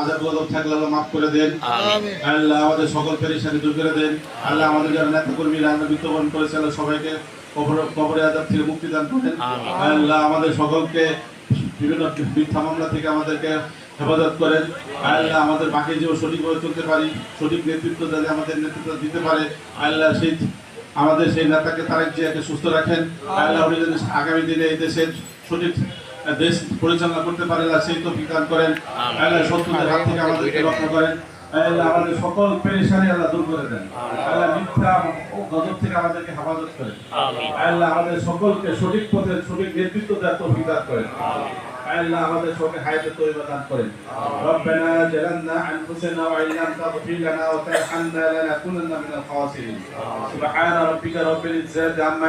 আজাব গজব থাকলে আল্লাহ মাফ করে দেন। আল্লাহ আমাদের সকল পেরেশানি দূর করে দেন। আল্লাহ আমাদের যারা নেতা কর্মীরা আমরা মৃত্যুবরণ করেছে আল্লাহ সবাইকে কবরে আজাব থেকে মুক্তি দান করেন। আল্লাহ আমাদের সকলকে বিভিন্ন মিথ্যা মামলা থেকে আমাদেরকে হেফাজত করেন। আল্লাহ আমাদের বাকি জীবন সঠিকভাবে চলতে পারি সঠিক নেতৃত্ব যাতে আমাদের নেতৃত্ব দিতে পারে। আল্লাহ সেই আমাদের সেই নেতাকে তারেক জিয়াকে সুস্থ রাখেন। আল্লাহ আগামী দিনে এই দেশের সঠিক দেশ পরিচালনা করতে পারে না সেই তো বিধান করেন। আল্লাহ শত্রুদের হাত থেকে আমাদেরকে রক্ষা করেন। আল্লাহ আমাদের সকল পেরেশানি আল্লাহ দূর করে দেন। আল্লাহ মিথ্যা গজব থেকে আমাদেরকে হেফাজত করেন। আল্লাহ আমাদের সকলকে সঠিক পথে সঠিক নেতৃত্ব দেওয়ার তো বিধান করেন। আল্লাহ আমাদের সঙ্গে হায়াতে তৈরি দান করেন। রব্বানা জালালনা আনফুসানা ওয়া ইল্লাম তাগফির লানা ওয়া তারহামনা লানাকুনান্না মিনাল খাসিরিন। সুবহান রাব্বিকা রাব্বিল ইজ্জাতি আম্মা